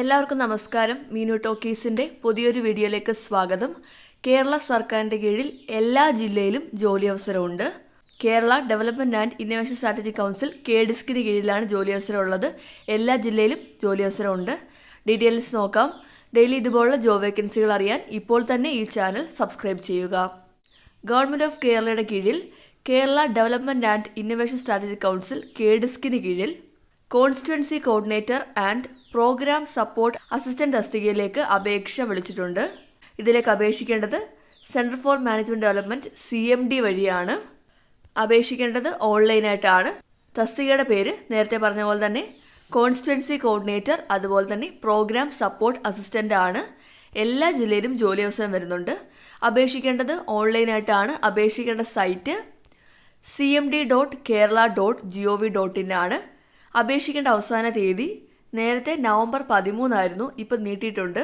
എല്ലാവർക്കും നമസ്കാരം. മീനു ടോക്കീസിന്റെ പുതിയൊരു വീഡിയോയിലേക്ക് സ്വാഗതം. കേരള സർക്കാരിന്റെ കീഴിൽ എല്ലാ ജില്ലയിലും ജോലി അവസരമുണ്ട്. Kerala development and innovation strategy council K ഡിസ്കിന് കീഴിലാണ് ജോലി അവസരം ഉള്ളത് എല്ലാ ജില്ലയിലും ജോലി അവസരമുണ്ട്. ഡീറ്റെയിൽസ് നോക്കാം. ഡെയിലി ഇതുപോലുള്ള ജോബ് വേക്കൻസികൾ അറിയാൻ ഇപ്പോൾ തന്നെ ഈ ചാനൽ സബ്സ്ക്രൈബ് ചെയ്യുക. ഗവൺമെന്റ് ഓഫ് കേരളയുടെ കീഴിൽ Kerala development and innovation strategy council K ഡിസ്കിന് കീഴിൽ constituency coordinator and programme support assistant തസ്തികയിലേക്ക് അപേക്ഷ വിളിച്ചിട്ടുണ്ട്. ഇതിലേക്ക് അപേക്ഷിക്കേണ്ടത് centre for management development C M D വഴിയാണ്. അപേക്ഷിക്കേണ്ടത് ഓൺലൈനായിട്ടാണ്. തസ്തികയുടെ പേര് നേരത്തെ പറഞ്ഞ പോലെ തന്നെ കോൺസ്റ്റുവൻസി കോർഡിനേറ്റർ അതുപോലെ തന്നെ പ്രോഗ്രാം സപ്പോർട്ട് അസിസ്റ്റന്റ് ആണ്. എല്ലാ ജില്ലയിലും ജോലി അവസരം വരുന്നുണ്ട്. അപേക്ഷിക്കേണ്ടത് ഓൺലൈനായിട്ടാണ്. അപേക്ഷിക്കേണ്ട site C M D dot Kerala dot G O V dot in ആണ്. അപേക്ഷിക്കേണ്ട അവസാന തീയതി നേരത്തെ നവംബർ പതിമൂന്നായിരുന്നു ഇപ്പം നീട്ടിയിട്ടുണ്ട്.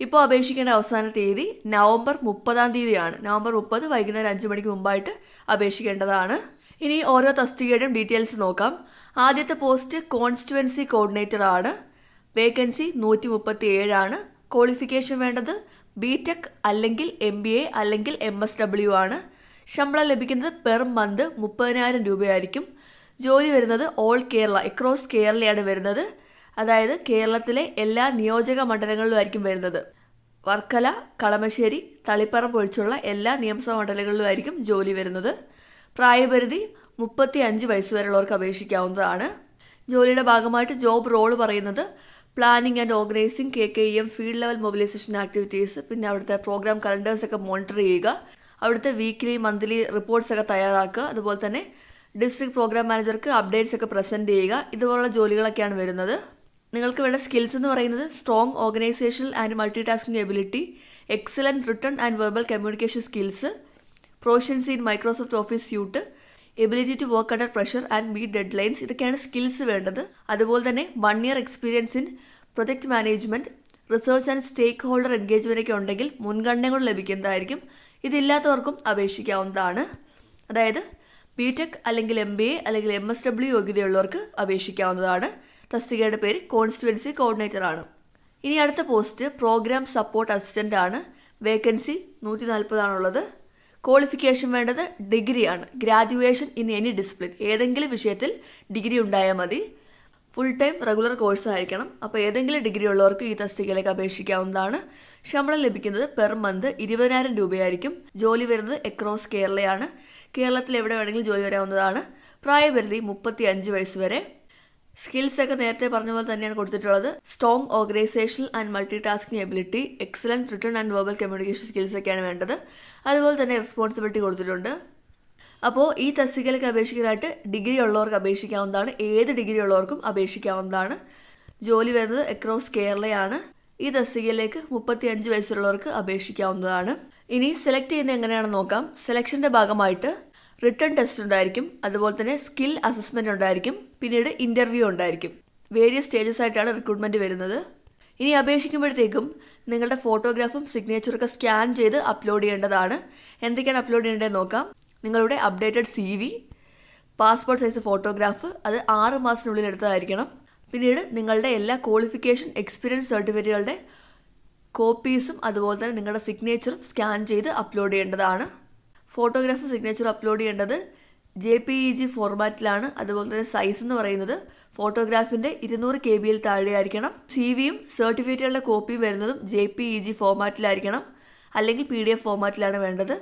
ഇപ്പോൾ അപേക്ഷിക്കേണ്ട അവസാന തീയതി നവംബർ മുപ്പതാം തീയതിയാണ്. നവംബർ മുപ്പത് വൈകുന്നേരം അഞ്ച് മണിക്ക് മുമ്പായിട്ട് അപേക്ഷിക്കേണ്ടതാണ്. ഇനി ഓരോ തസ്തികയുടെയും ഡീറ്റെയിൽസ് നോക്കാം. ആദ്യത്തെ പോസ്റ്റ് കോൺസ്റ്റുവൻസി കോർഡിനേറ്റർ ആണ് വേക്കൻസി നൂറ്റി മുപ്പത്തി ഏഴാണ് ക്വാളിഫിക്കേഷൻ വേണ്ടത് ബി ടെക് അല്ലെങ്കിൽ എം ബി എ അല്ലെങ്കിൽ എം എസ് ഡബ്ല്യു ആണ്. ശമ്പളം ലഭിക്കുന്നത് പെർ മന്ത് മുപ്പതിനായിരം രൂപയായിരിക്കും. ജോലി വരുന്നത് ഓൾ കേരള അക്രോസ് കേരളയാണ് വരുന്നത്. അതായത് കേരളത്തിലെ എല്ലാ നിയോജക മണ്ഡലങ്ങളിലുമായിരിക്കും വരുന്നത്. വർക്കല കളമശ്ശേരി തളിപ്പറമ്പ് ഒഴിച്ചുള്ള എല്ലാ നിയമസഭാ മണ്ഡലങ്ങളിലുമായിരിക്കും ജോലി വരുന്നത്. പ്രായപരിധി മുപ്പത്തി അഞ്ച് വയസ്സ് വരെയുള്ളവർക്ക് അപേക്ഷിക്കാവുന്നതാണ്. ജോലിയുടെ ഭാഗമായിട്ട് ജോബ് റോൾ പറയുന്നത് planning and organising K K E M field level mobilisation activities പിന്നെ അവിടുത്തെ പ്രോഗ്രാം കലണ്ടേഴ്സ് ഒക്കെ മോണിറ്റർ ചെയ്യുക അവിടുത്തെ വീക്ക്ലി മന്ത്ലി റിപ്പോർട്ട്സ് ഒക്കെ തയ്യാറാക്കുക അതുപോലെ തന്നെ ഡിസ്ട്രിക്ട് പ്രോഗ്രാം മാനേജർക്ക് അപ്ഡേറ്റ്സ് ഒക്കെ പ്രസന്റ് ചെയ്യുക ഇതുപോലുള്ള ജോലികളൊക്കെയാണ് വരുന്നത്. നിങ്ങൾക്ക് വേണ്ട സ്കിൽസ് എന്ന് പറയുന്നത് strong organisational and multitasking ability excellent written and verbal communication skills proficiency in Microsoft office suite ability to work under pressure and meet deadlines ഇതൊക്കെയാണ് സ്കിൽസ് വേണ്ടത്. അതുപോലെ തന്നെ one year experience in project management research and stakeholder engagement ഒക്കെ ഉണ്ടെങ്കിൽ മുൻഗണനകൾ ലഭിക്കുന്നതായിരിക്കും. ഇതില്ലാത്തവർക്കും അപേക്ഷിക്കാവുന്നതാണ്. അതായത് ബി ടെക് അല്ലെങ്കിൽ എം ബി എ അല്ലെങ്കിൽ എം എസ് ഡബ്ല്യു യോഗ്യതയുള്ളവർക്ക് അപേക്ഷിക്കാവുന്നതാണ്. തസ്തികയുടെ പേര് കോൺസ്റ്റുവൻസി കോർഡിനേറ്റർ ആണ് ഇനി അടുത്ത പോസ്റ്റ് പ്രോഗ്രാം സപ്പോർട്ട് അസിസ്റ്റന്റ് ആണ് വേക്കൻസി നൂറ്റി നാൽപ്പതാണുള്ളത് ക്വാളിഫിക്കേഷൻ വേണ്ടത് ഡിഗ്രിയാണ്. Graduation in any discipline. ഏതെങ്കിലും വിഷയത്തിൽ ഡിഗ്രി ഉണ്ടായാൽ മതി. ഫുൾ ടൈം റെഗുലർ കോഴ്സ് ആയിരിക്കണം. അപ്പോൾ ഏതെങ്കിലും ഡിഗ്രി ഉള്ളവർക്ക് ഈ തസ്തികയിലേക്ക് അപേക്ഷിക്കാവുന്നതാണ്. ശമ്പളം ലഭിക്കുന്നത് പെർ മന്ത് ഇരുപതിനായിരം രൂപയായിരിക്കും. ജോലി വരുന്നത് അക്രോസ് കേരളയാണ്. കേരളത്തിൽ എവിടെ വേണമെങ്കിലും ജോലി വരാവുന്നതാണ്. പ്രായപരിധി മുപ്പത്തി അഞ്ച് വയസ്സ് വരെ. സ്കിൽസ് ഒക്കെ നേരത്തെ പറഞ്ഞ പോലെ തന്നെയാണ് കൊടുത്തിട്ടുള്ളത്. Strong organisation and multitasking ability excellent return and verbal communication skills ഒക്കെയാണ് വേണ്ടത്. അതുപോലെ തന്നെ റെസ്പോൺസിബിലിറ്റി കൊടുത്തിട്ടുണ്ട്. അപ്പോൾ ഈ തസ്തികയിലേക്ക് അപേക്ഷിക്കാനായിട്ട് ഡിഗ്രി ഉള്ളവർക്ക് അപേക്ഷിക്കാവുന്നതാണ്. ഏത് ഡിഗ്രി ഉള്ളവർക്കും അപേക്ഷിക്കാവുന്നതാണ്. ജോലി വരുന്നത് അക്രോസ് കേരളയാണ്. ഈ തസ്തികയിലേക്ക് മുപ്പത്തി അഞ്ച് വയസ്സുള്ളവർക്ക് അപേക്ഷിക്കാവുന്നതാണ്. ഇനി സെലക്ട് ചെയ്യുന്നത് എങ്ങനെയാണെന്ന് നോക്കാം. സെലക്ഷന്റെ ഭാഗമായിട്ട് റിട്ടേൺ ടെസ്റ്റ് ഉണ്ടായിരിക്കും അതുപോലെ തന്നെ സ്കിൽ അസസ്മെന്റ് ഉണ്ടായിരിക്കും പിന്നീട് ഇന്റർവ്യൂ ഉണ്ടായിരിക്കും. വേരിയസ് സ്റ്റേജസ് ആയിട്ടാണ് റിക്രൂട്ട്മെന്റ് വരുന്നത്. ഇനി അപേക്ഷിക്കുമ്പോഴത്തേക്കും നിങ്ങളുടെ ഫോട്ടോഗ്രാഫും സിഗ്നേച്ചറും ഒക്കെ സ്കാൻ ചെയ്ത് അപ്ലോഡ് ചെയ്യേണ്ടതാണ്. എന്തൊക്കെയാണ് അപ്ലോഡ് ചെയ്യേണ്ടതെന്ന് നോക്കാം. നിങ്ങളുടെ updated C V passport size photograph അത് ആറ് മാസത്തിനുള്ളിൽ എടുത്തതായിരിക്കണം. പിന്നീട് നിങ്ങളുടെ എല്ലാ ക്വാളിഫിക്കേഷൻ എക്സ്പീരിയൻസ് സർട്ടിഫിക്കറ്റുകളുടെ കോപ്പീസും അതുപോലെ തന്നെ നിങ്ങളുടെ സിഗ്നേച്ചറും സ്കാൻ ചെയ്ത് അപ്ലോഡ് ചെയ്യേണ്ടതാണ്. ഫോട്ടോഗ്രാഫ് സിഗ്നേച്ചർ അപ്ലോഡ് ചെയ്യേണ്ടത് ജെ പി ഇ ജി ഫോർമാറ്റിലാണ് അതുപോലെ തന്നെ സൈസ് എന്ന് പറയുന്നത് ഫോട്ടോഗ്രാഫിന്റെ ഇരുന്നൂറ് കെ ബിയിൽ താഴെയായിരിക്കണം. സി വിയും സർട്ടിഫിക്കറ്റുകളുടെ കോപ്പിയും വരുന്നതും ജെ പി ഇ ജി ഫോർമാറ്റിലായിരിക്കണം അല്ലെങ്കിൽ പി ഡി എഫ് ഫോർമാറ്റിലാണ് വേണ്ടത്.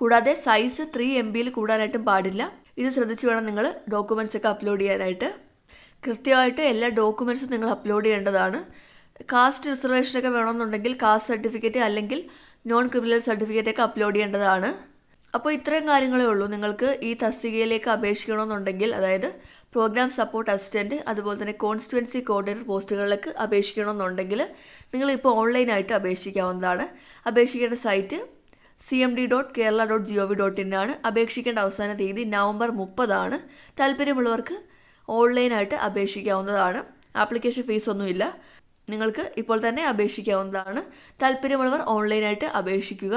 കൂടാതെ സൈസ് ത്രീ എം ബിയിൽ കൂടാനായിട്ടും പാടില്ല. ഇത് ശ്രദ്ധിച്ച് വേണം നിങ്ങൾ ഡോക്യുമെന്റ്സ് ഒക്കെ അപ്ലോഡ് ചെയ്യാനായിട്ട്. കൃത്യമായിട്ട് എല്ലാ ഡോക്യുമെന്റ്സും നിങ്ങൾ അപ്ലോഡ് ചെയ്യേണ്ടതാണ്. കാസ്റ്റ് റിസർവേഷനൊക്കെ വേണമെന്നുണ്ടെങ്കിൽ കാസ്റ്റ് സർട്ടിഫിക്കറ്റ് അല്ലെങ്കിൽ നോൺ ക്രിമിനൽ സർട്ടിഫിക്കറ്റ് ഒക്കെ അപ്ലോഡ് ചെയ്യേണ്ടതാണ്. അപ്പോൾ ഇത്രയും കാര്യങ്ങളേ ഉള്ളൂ. നിങ്ങൾക്ക് ഈ തസ്തികയിലേക്ക് അപേക്ഷിക്കണമെന്നുണ്ടെങ്കിൽ അതായത് പ്രോഗ്രാം സപ്പോർട്ട് അസിസ്റ്റന്റ് അതുപോലെ തന്നെ കോൺസ്റ്റുവൻസി കോർഡിനേറ്റർ പോസ്റ്റുകളിലേക്ക് അപേക്ഷിക്കണമെന്നുണ്ടെങ്കിൽ നിങ്ങളിപ്പോൾ ഓൺലൈനായിട്ട് അപേക്ഷിക്കാവുന്നതാണ്. അപേക്ഷിക്കേണ്ട site C M D dot Kerala dot G O V dot in ആണ്. അപേക്ഷിക്കേണ്ട അവസാന തീയതി നവംബർ മുപ്പതാണ്. താല്പര്യമുള്ളവർക്ക് ഓൺലൈനായിട്ട് അപേക്ഷിക്കാവുന്നതാണ്. ആപ്ലിക്കേഷൻ ഫീസ് ഒന്നുമില്ല. നിങ്ങൾക്ക് ഇപ്പോൾ തന്നെ അപേക്ഷിക്കാവുന്നതാണ്. താല്പര്യമുള്ളവർ ഓൺലൈനായിട്ട് അപേക്ഷിക്കുക.